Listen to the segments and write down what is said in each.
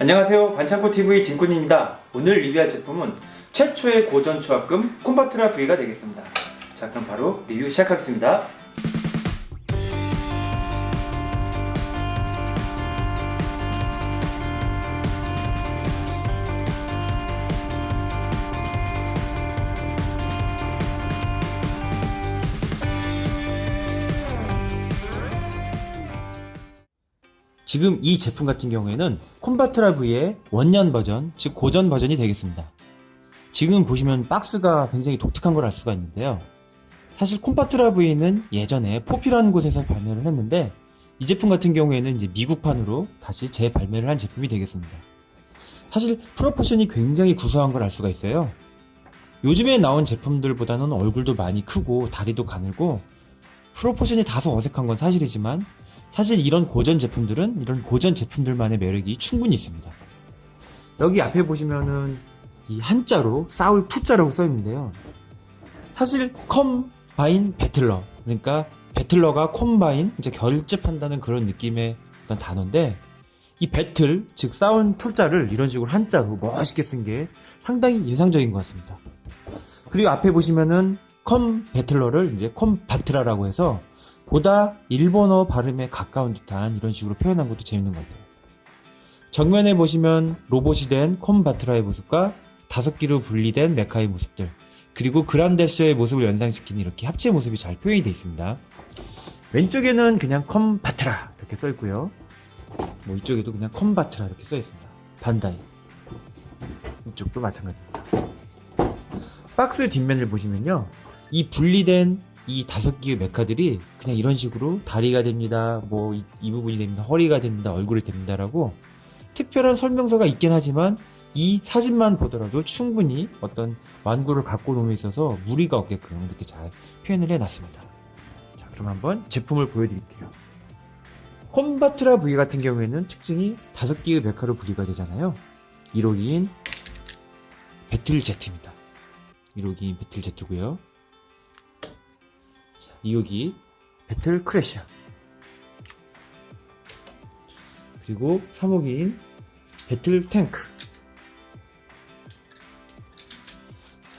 안녕하세요. 반창고TV 진군입니다. 오늘 리뷰할 제품은 최초의 고전 초합금 콤바트라 V가 되겠습니다. 자, 그럼 바로 리뷰 시작하겠습니다. 지금 이 제품 같은 경우에는 콤바트라 V의 원년 버전, 즉 고전 버전이 되겠습니다. 지금 보시면 박스가 굉장히 독특한 걸 알 수가 있는데요. 사실 콤바트라 V는 예전에 포피라는 곳에서 발매를 했는데 이 제품 같은 경우에는 이제 미국판으로 다시 재발매를 한 제품이 되겠습니다. 사실 프로포션이 굉장히 구수한 걸 알 수가 있어요. 요즘에 나온 제품들보다는 얼굴도 많이 크고 다리도 가늘고 프로포션이 다소 어색한 건 사실이지만 사실 이런 고전 제품들은 이런 고전 제품들만의 매력이 충분히 있습니다. 여기 앞에 보시면은 이 한자로 싸울 투자라고 써 있는데요. 사실 컴바인 배틀러 그러니까 배틀러가 콤바인 이제 결집한다는 그런 느낌의 어떤 단어인데 이 배틀 즉 싸운 투자를 이런 식으로 한자로 멋있게 쓴 게 상당히 인상적인 것 같습니다. 그리고 앞에 보시면은 컴 배틀러를 이제 컴 바트라라고 해서 보다 일본어 발음에 가까운 듯한 이런 식으로 표현한 것도 재밌는 것 같아요. 정면에 보시면 로봇이 된 콤바트라의 모습과 다섯 기로 분리된 메카의 모습들, 그리고 그란데스의 모습을 연상시키는 이렇게 합체 모습이 잘 표현이 되어 있습니다. 왼쪽에는 그냥 컴바트라 이렇게 써 있고요. 뭐 이쪽에도 그냥 컴바트라 이렇게 써 있습니다. 반다이. 이쪽도 마찬가지입니다. 박스 뒷면을 보시면요. 이 분리된 이 다섯 개의 메카들이 그냥 이런 식으로 다리가 됩니다. 뭐 이 부분이 됩니다. 허리가 됩니다. 얼굴이 됩니다라고 특별한 설명서가 있긴 하지만 이 사진만 보더라도 충분히 어떤 완구를 갖고 놓에 있어서 무리가 없게끔 이렇게 잘 표현을 해놨습니다. 자, 그럼 한번 제품을 보여드릴게요. 콤바트라 V 같은 경우에는 특징이 다섯 개의 메카로 분리가 되잖아요. 1호기인 배틀 제트입니다. 1호기인 배틀 제트고요. 자, 2호기 배틀 크래셔. 그리고 3호기인 배틀 탱크.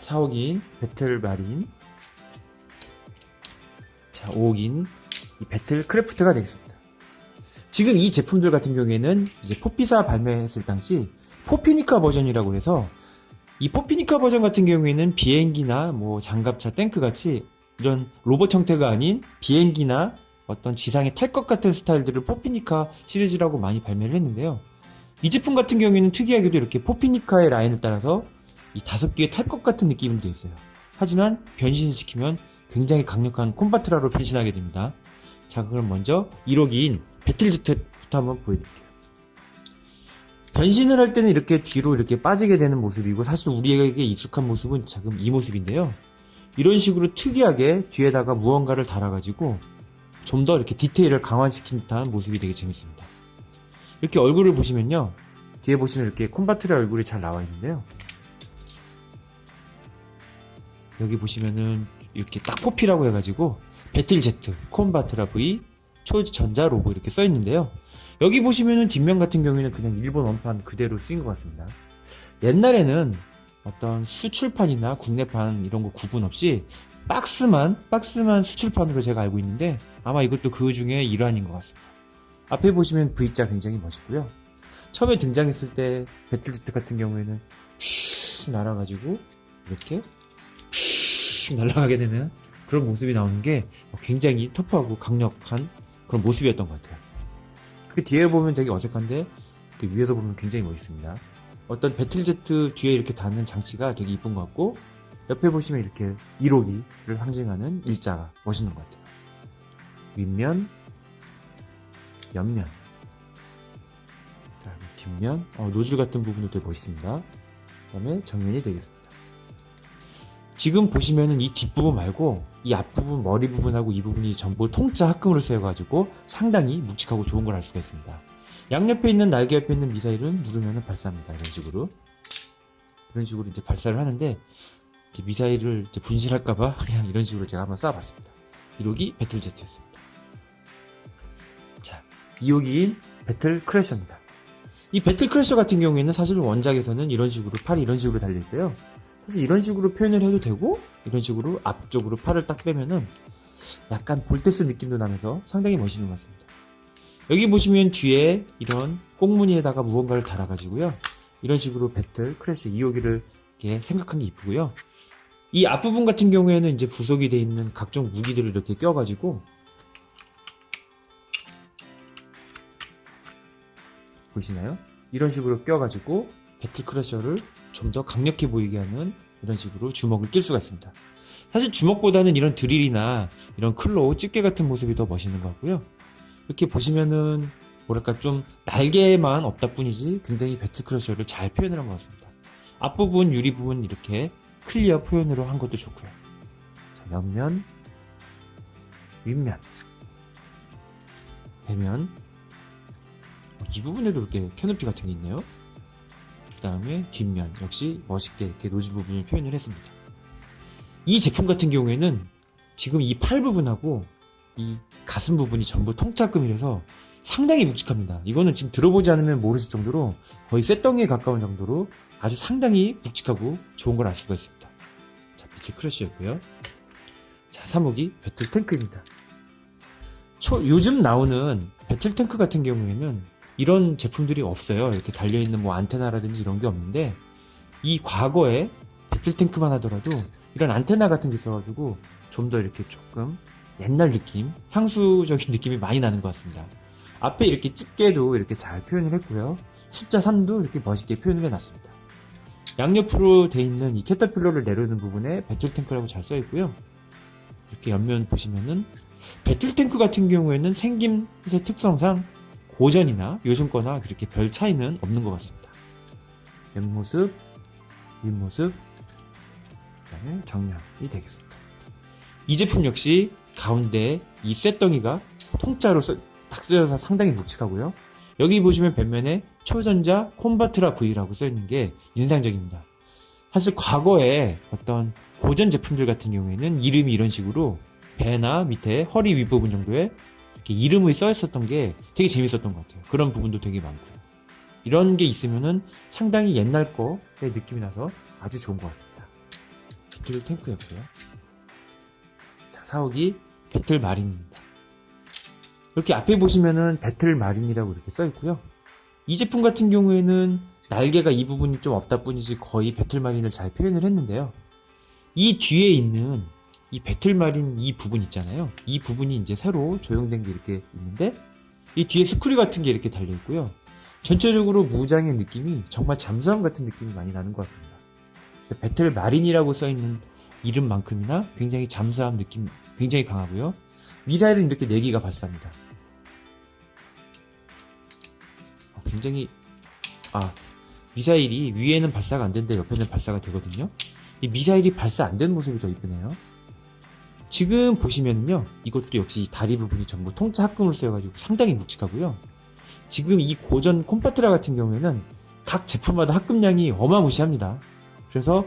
4호기인 배틀 마린. 자, 5호기인 이 배틀 크래프트가 되겠습니다. 지금 이 제품들 같은 경우에는 이제 포피사 발매했을 당시 포피니카 버전이라고 해서 이 포피니카 버전 같은 경우에는 비행기나 뭐 장갑차, 탱크 같이 이런 로봇 형태가 아닌 비행기나 어떤 지상에 탈 것 같은 스타일들을 포피니카 시리즈라고 많이 발매를 했는데요. 이 제품 같은 경우에는 특이하게도 이렇게 포피니카의 라인을 따라서 이 다섯 개의 탈 것 같은 되어 있어요. 하지만 변신시키면 굉장히 강력한 콤바트라로 변신하게 됩니다. 자, 그럼 먼저 1호기인 배틀제트부터 한번 보여드릴게요. 변신을 할 때는 이렇게 뒤로 이렇게 빠지게 되는 모습이고 사실 우리에게 익숙한 모습은 지금 이 모습인데요. 이런 식으로 특이하게 뒤에다가 무언가를 달아가지고 좀 더 이렇게 디테일을 강화시킨 듯한 모습이 되게 재밌습니다. 이렇게 얼굴을 보시면요. 뒤에 보시면 이렇게 콤바트의 얼굴이 잘 나와 있는데요. 여기 보시면은 이렇게 딱 코피라고 해가지고 배틀제트, 콤바트라 V, 초전자 로고 이렇게 써 있는데요. 여기 보시면은 뒷면 같은 경우에는 그냥 일본 원판 그대로 쓰인 것 같습니다. 옛날에는 어떤 수출판이나 국내판 이런 거 구분 없이 박스만 박스만 수출판으로 제가 알고 있는데 아마 이것도 그 중에 일환인 것 같습니다. 앞에 보시면 V자 굉장히 멋있고요. 처음에 등장했을 때 배틀제트 같은 경우에는 슉 날아가지고 이렇게 슉 날아가게 되는 그런 모습이 나오는 게 굉장히 터프하고 강력한 그런 모습이었던 것 같아요. 그 뒤에 보면 되게 어색한데 그 위에서 보면 굉장히 멋있습니다. 어떤 배틀제트 뒤에 이렇게 닿는 장치가 되게 이쁜 것 같고 옆에 보시면 이렇게 1호기를 상징하는 일자가 멋있는 것 같아요. 윗면, 옆면, 그다음에 뒷면, 어, 노즐 같은 부분도 되게 멋있습니다. 그다음에 정면이 되겠습니다. 지금 보시면은 이 뒷부분 말고 이 앞부분 머리 부분하고 이 부분이 전부 통짜 합금으로 쓰여가지고 상당히 묵직하고 좋은 걸 알 수가 있습니다. 양옆에 있는 날개 옆에 있는 미사일은 누르면 발사합니다. 이런 식으로 이런 식으로 이제 발사를 하는데 이제 미사일을 이제 분실할까봐 그냥 이런 식으로 제가 한번 쏴봤습니다. 1호기 배틀제트였습니다. 자, 2호기인 배틀 크래셔입니다. 이 배틀 크래셔 같은 경우에는 사실 원작에서는 이런 식으로 팔이 이런 식으로 달려 있어요. 사실 이런 식으로 표현을 해도 되고 이런 식으로 앞쪽으로 팔을 딱 빼면은 약간 볼테스 느낌도 나면서 상당히 멋있는 것 같습니다. 여기 보시면 뒤에 이런 꽁무니에다가 무언가를 달아가지고요. 이런 식으로 배틀 크래셔 2호기를 이렇게 생각한 게 이쁘고요. 이 앞부분 같은 경우에는 이제 부속이 되어 있는 각종 무기들을 이렇게 껴가지고 보이시나요? 이런 식으로 껴가지고 배틀 크래셔를 좀 더 강력해 보이게 하는 이런 식으로 주먹을 낄 수가 있습니다. 사실 주먹보다는 이런 드릴이나 이런 클로, 집게 같은 모습이 더 멋있는 것 같고요. 이렇게 보시면은 뭐랄까 좀 날개만 없다 뿐이지 굉장히 배틀 크러셔를 잘 표현을 한 것 같습니다. 앞부분, 유리 부분 이렇게 클리어 표현으로 한 것도 좋고요. 자, 옆면, 윗면, 배면, 어, 이 부분에도 이렇게 캐노피 같은 게 있네요. 그 다음에 뒷면, 역시 멋있게 이렇게 노즐 부분을 표현을 했습니다. 이 제품 같은 경우에는 지금 이 팔 부분하고 이 가슴 부분이 전부 통짜금이라서 상당히 묵직합니다. 이거는 지금 들어보지 않으면 모르실 정도로 거의 쇳덩이에 가까운 정도로 아주 상당히 묵직하고 좋은 걸 알 수가 있습니다. 자, 배틀 크러쉬였고요. 자, 3호기 배틀 탱크입니다. 초, 요즘 나오는 배틀 탱크 같은 경우에는 이런 제품들이 없어요. 이렇게 달려있는 뭐 안테나라든지 이런 게 없는데 이 과거에 배틀 탱크만 하더라도 이런 안테나 같은 게 있어가지고 좀 더 이렇게 조금 옛날 느낌, 향수적인 느낌이 많이 나는 것 같습니다. 앞에 이렇게 집게도 이렇게 잘 표현을 했고요. 숫자 3도 이렇게 멋있게 표현을 해놨습니다. 양옆으로 돼 있는 이 캐터필러를 내려오는 부분에 배틀 탱크라고 잘 써 있고요. 이렇게 옆면 보시면은 배틀 탱크 같은 경우에는 생김새 특성상 고전이나 요즘 거나 그렇게 별 차이는 없는 것 같습니다. 옆모습, 윗모습, 그다음에 정면이 되겠습니다. 이 제품 역시 가운데 이 쇳덩이가 통짜로 써- 딱 쓰여서 상당히 묵직하고요. 여기 보시면 변면에 초전자 콤바트라 V라고 써있는 게 인상적입니다. 사실 과거에 어떤 고전 제품들 같은 경우에는 이름이 이런 식으로 배나 밑에 허리 윗부분 정도에 이렇게 이름이 써 있었던 게 되게 재밌었던 것 같아요. 그런 부분도 되게 많고요. 이런 게 있으면은 상당히 옛날 거의 느낌이 나서 아주 좋은 것 같습니다. 배틀 탱크였고요. 자, 사옥이 배틀 마린입니다. 이렇게 앞에 보시면은 배틀 마린이라고 이렇게 써 있고요. 이 제품 같은 경우에는 날개가 이 부분이 좀 없다 뿐이지 거의 배틀 마린을 잘 표현을 했는데요. 이 뒤에 있는 이 배틀 마린 이 부분 있잖아요. 이 부분이 이제 새로 조형된 게 이렇게 있는데 이 뒤에 스크류 같은 게 이렇게 달려 있고요. 전체적으로 무장의 느낌이 정말 잠수함 같은 느낌이 많이 나는 것 같습니다. 배틀 마린이라고 써 있는 이름만큼이나 굉장히 잠수함 느낌 굉장히 강하고요. 미사일은 이렇게 4기가 발사합니다. 어, 굉장히 아 미사일이 위에는 발사가 안 되는데 옆에는 발사가 되거든요. 이 미사일이 발사 안 된 모습이 더 이쁘네요. 지금 보시면은요, 이것도 역시 이 다리 부분이 전부 통짜 합금을 쓰여가지고 상당히 묵직하고요. 지금 이 고전 콤파트라 같은 경우에는 각 제품마다 합금량이 어마무시합니다. 그래서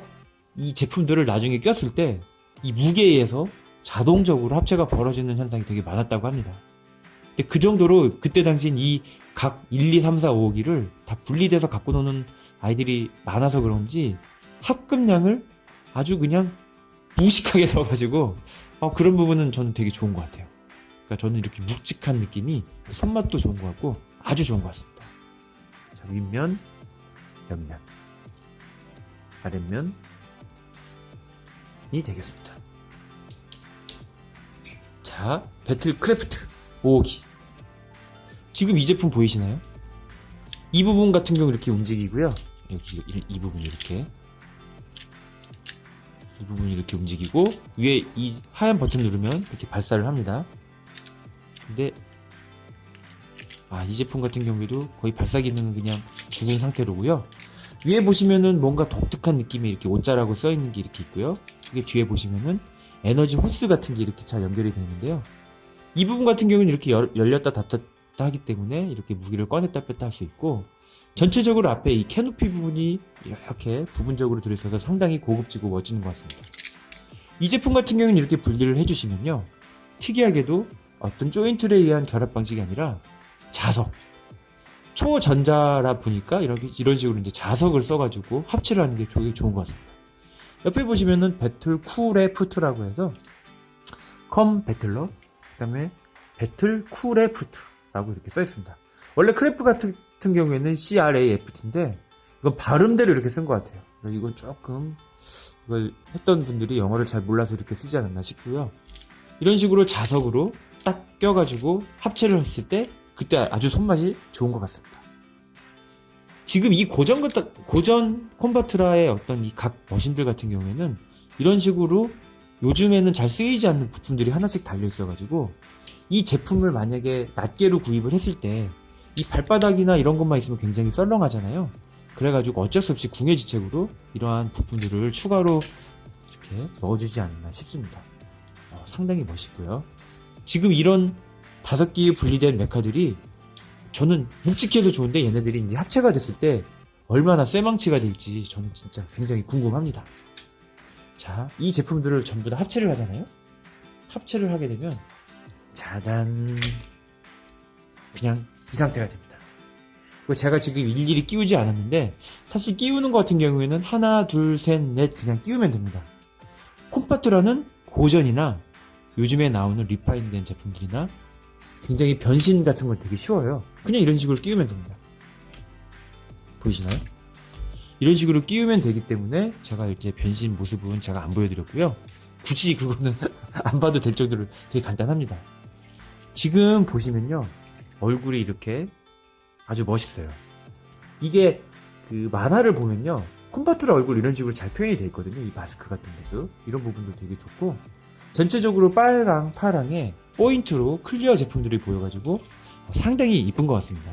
이 제품들을 나중에 꼈을 때 이 무게에 의해서 자동적으로 합체가 벌어지는 현상이 되게 많았다고 합니다. 근데 그 정도로 그때 당시엔 이 각 1, 2, 3, 4, 5기를 다 분리돼서 갖고 노는 아이들이 많아서 그런지 합금량을 아주 그냥 무식하게 넣어가지고 어, 그런 부분은 저는 되게 좋은 것 같아요. 그러니까 저는 이렇게 묵직한 느낌이 그 손맛도 좋은 것 같고 아주 좋은 것 같습니다. 자, 윗면, 옆면, 아랫면이 되겠습니다. 자, 배틀 크래프트 5호기. 지금 이 제품 보이시나요? 이 부분 같은 경우 이렇게 움직이고요. 여기 이, 이 부분 이렇게 이 부분이 이렇게 움직이고 위에 이 하얀 버튼 누르면 이렇게 발사를 합니다. 근데 아 이 제품 같은 경우에도 거의 발사 기능은 그냥 죽은 상태로고요. 위에 보시면은 뭔가 독특한 느낌의 이렇게 옷자라고 써 있는 게 이렇게 있고요. 이게 뒤에 보시면은 에너지 호스 같은 게 이렇게 잘 연결이 되는데요. 이 부분 같은 경우는 이렇게 열, 열렸다 닫혔다 하기 때문에 이렇게 무기를 꺼냈다 뺐다 할 수 있고 전체적으로 앞에 이 캐노피 부분이 이렇게 부분적으로 들어있어서 상당히 고급지고 멋지는 것 같습니다. 이 제품 같은 경우는 이렇게 분리를 해주시면요. 특이하게도 어떤 조인트에 의한 결합 방식이 아니라 자석. 초전자라 보니까 이렇게 이런 식으로 이제 자석을 써가지고 합체를 하는 게 되게 좋은 것 같습니다. 옆에 보시면은 배틀 쿨레프트라고 해서 컴 배틀러 그다음에 배틀 쿨레프트라고 이렇게 써 있습니다. 원래 크래프 같은 경우에는 CRAFT인데 이건 발음대로 이렇게 쓴 것 같아요. 이건 조금 이걸 했던 분들이 영어를 잘 몰라서 이렇게 쓰지 않았나 싶고요. 이런 식으로 자석으로 딱 껴가지고 합체를 했을 때 그때 아주 손맛이 좋은 것 같습니다. 지금 이 고전 같- 고전 콤바트라의 어떤 이 각 머신들 같은 경우에는 이런 식으로 요즘에는 잘 쓰이지 않는 부품들이 하나씩 달려 있어가지고 이 제품을 만약에 낱개로 구입을 했을 때 이 발바닥이나 이런 것만 있으면 굉장히 썰렁하잖아요. 그래가지고 어쩔 수 없이 궁예지책으로 이러한 부품들을 추가로 이렇게 넣어주지 않나 싶습니다. 어, 상당히 멋있고요. 지금 이런 다섯 개의 분리된 메카들이 저는 묵직해서 좋은데 얘네들이 이제 합체가 됐을 때 얼마나 쇠망치가 될지 저는 진짜 굉장히 궁금합니다. 자, 이 제품들을 전부 다 합체를 하잖아요? 합체를 하게 되면 짜잔 그냥 이 상태가 됩니다. 그리고 제가 지금 일일이 끼우지 않았는데 사실 끼우는 것 같은 경우에는 하나, 둘, 셋, 넷 그냥 끼우면 됩니다. 콤파트라는 고전이나 요즘에 나오는 리파인된 제품들이나 굉장히 변신 같은 건 되게 쉬워요. 그냥 이런 식으로 끼우면 됩니다. 보이시나요? 이런 식으로 끼우면 되기 때문에 제가 이제 변신 모습은 제가 안 보여드렸고요. 굳이 그거는 안 봐도 될 정도로 되게 간단합니다. 지금 보시면요. 얼굴이 이렇게 아주 멋있어요. 이게 그 만화를 보면요. 콤파트라 얼굴 이런 식으로 잘 표현이 되어 있거든요. 이 마스크 같은 모습. 이런 부분도 되게 좋고 전체적으로 빨강, 파랑에 포인트로 클리어 제품들이 보여가지고 상당히 이쁜 것 같습니다.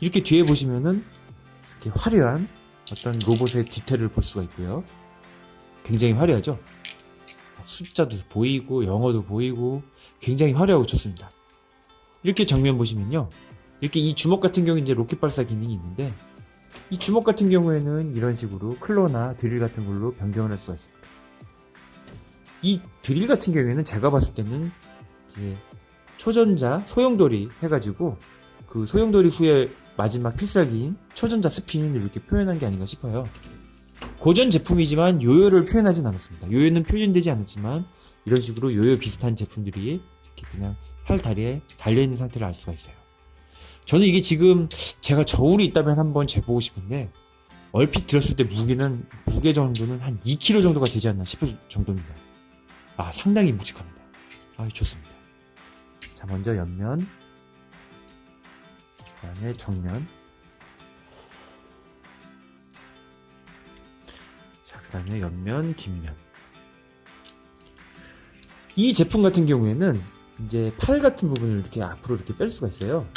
이렇게 뒤에 보시면은 이렇게 화려한 어떤 로봇의 디테일을 볼 수가 있고요. 굉장히 화려하죠? 숫자도 보이고 영어도 보이고 굉장히 화려하고 좋습니다. 이렇게 정면 보시면요. 이렇게 이 주먹 같은 경우 이제 로켓 발사 기능이 있는데 이 주먹 같은 경우에는 이런 식으로 클로나 드릴 같은 걸로 변경을 할 수가 있습니다. 이 드릴 같은 경우에는 제가 봤을 때는 초전자 소용돌이 해가지고 그 소용돌이 후에 마지막 필살기인 초전자 스핀을 이렇게 표현한 게 아닌가 싶어요. 고전 제품이지만 요요를 표현하진 않았습니다. 요요는 표현되지 않았지만 이런 식으로 요요 비슷한 제품들이 이렇게 그냥 팔 다리에 달려있는 상태를 알 수가 있어요. 저는 이게 지금 제가 저울이 있다면 한번 재보고 싶은데 얼핏 들었을 때 무게는 무게 정도는 한 2kg 정도가 되지 않나 싶을 정도입니다. 아 상당히 묵직합니다. 아 좋습니다. 자 먼저 옆면 그 다음에 정면 자 그 다음에 옆면 뒷면 이 제품 같은 경우에는 이제 팔 같은 부분을 이렇게 앞으로 이렇게 뺄 수가 있어요.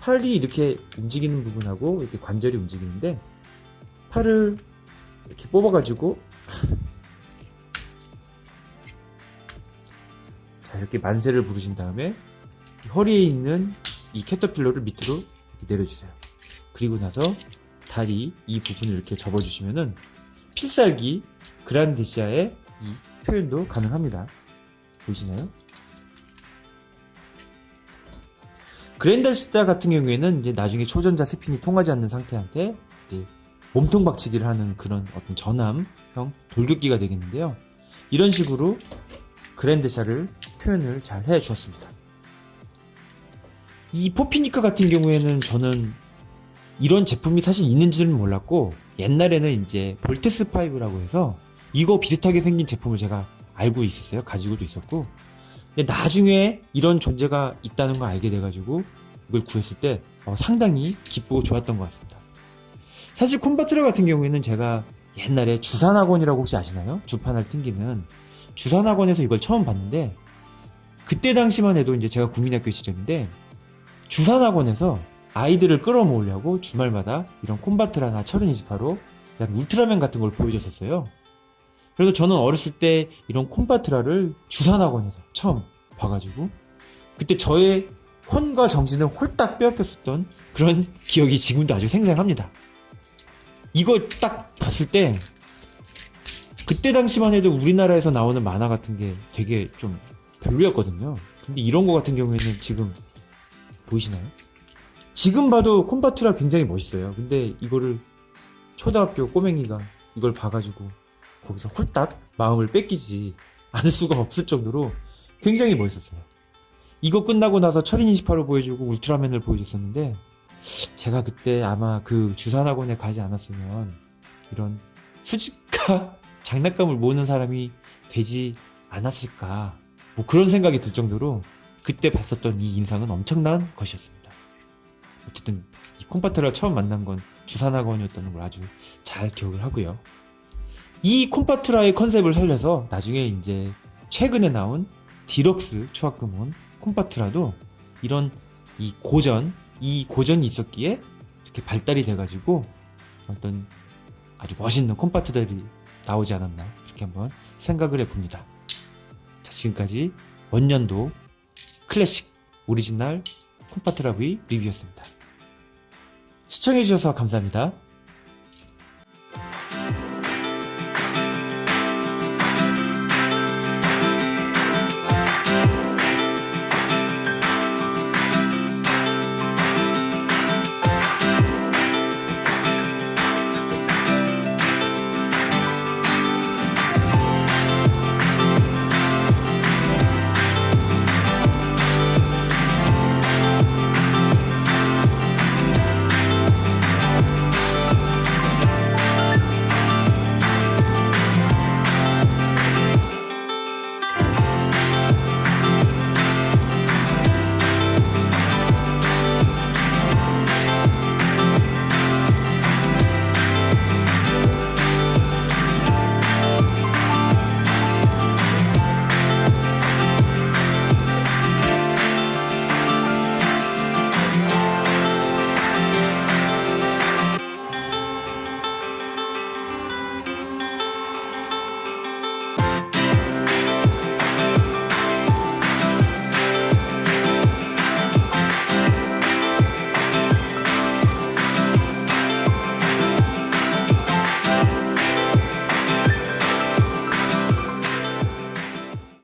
팔이 이렇게 움직이는 부분하고 이렇게 관절이 움직이는데 팔을 이렇게 뽑아가지고 자 이렇게 만세를 부르신 다음에 허리에 있는 이 캐터필러를 밑으로 내려주세요. 그리고 나서 다리 이 부분을 이렇게 접어주시면은 필살기 그란데시아의 이 표현도 가능합니다. 보이시나요? 그랜더시타 같은 경우에는 이제 나중에 초전자 스핀이 통하지 않는 상태한테 이제 몸통 박치기를 하는 그런 어떤 전함형 돌격기가 되겠는데요. 이런 식으로 그랜드샤를 표현을 잘 해 주었습니다. 이 포피니카 같은 경우에는 저는 이런 제품이 사실 있는지는 몰랐고 옛날에는 이제 볼테스 5라고 해서 이거 비슷하게 생긴 제품을 제가 알고 있었어요. 가지고도 있었고 근데 나중에 이런 존재가 있다는 걸 알게 돼가지고 이걸 구했을 때 어, 상당히 기쁘고 좋았던 것 같습니다. 사실 콤바트라 같은 경우에는 제가 옛날에 주산학원이라고 혹시 아시나요? 주판을 튕기는 주산학원에서 이걸 처음 봤는데 그때 당시만 해도 이제 제가 국민학교 시절인데 주산학원에서 아이들을 끌어모으려고 주말마다 이런 콤바트라나 철인이지파로 울트라맨 같은 걸 보여줬었어요. 그래서 저는 어렸을 때 이런 콤바트라를 주산학원에서 처음 봐가지고 그때 저의 혼과 정신을 홀딱 빼앗겼었던 그런 기억이 지금도 아주 생생합니다. 이거 딱 봤을 때 그때 당시만 해도 우리나라에서 나오는 만화 같은 게 되게 좀 별로였거든요. 근데 이런 거 같은 경우에는 지금 보이시나요? 지금 봐도 콤파트라 굉장히 멋있어요. 근데 이거를 초등학교 꼬맹이가 이걸 봐가지고 거기서 홀딱 마음을 뺏기지 않을 수가 없을 정도로 굉장히 멋있었어요. 이거 끝나고 나서 철인 28을 보여주고 울트라맨을 보여줬었는데 제가 그때 아마 그 주산학원에 가지 않았으면 이런 수직과 장난감을 모으는 사람이 되지 않았을까 뭐 그런 생각이 들 정도로 그때 봤었던 이 인상은 엄청난 것이었습니다. 어쨌든 이 콤파트라를 처음 만난 건 주산학원이었다는 걸 아주 잘 기억을 하고요. 이 콤파트라의 컨셉을 살려서 나중에 이제 최근에 나온 디럭스 초합금온 콤파트라도 이런 이 고전, 이 고전이 있었기에 이렇게 발달이 돼가지고 어떤 아주 멋있는 콤파트들이 나오지 않았나 이렇게 한번 생각을 해봅니다. 자, 지금까지 원년도 클래식 오리지널 콤파트라 V 리뷰였습니다. 시청해주셔서 감사합니다.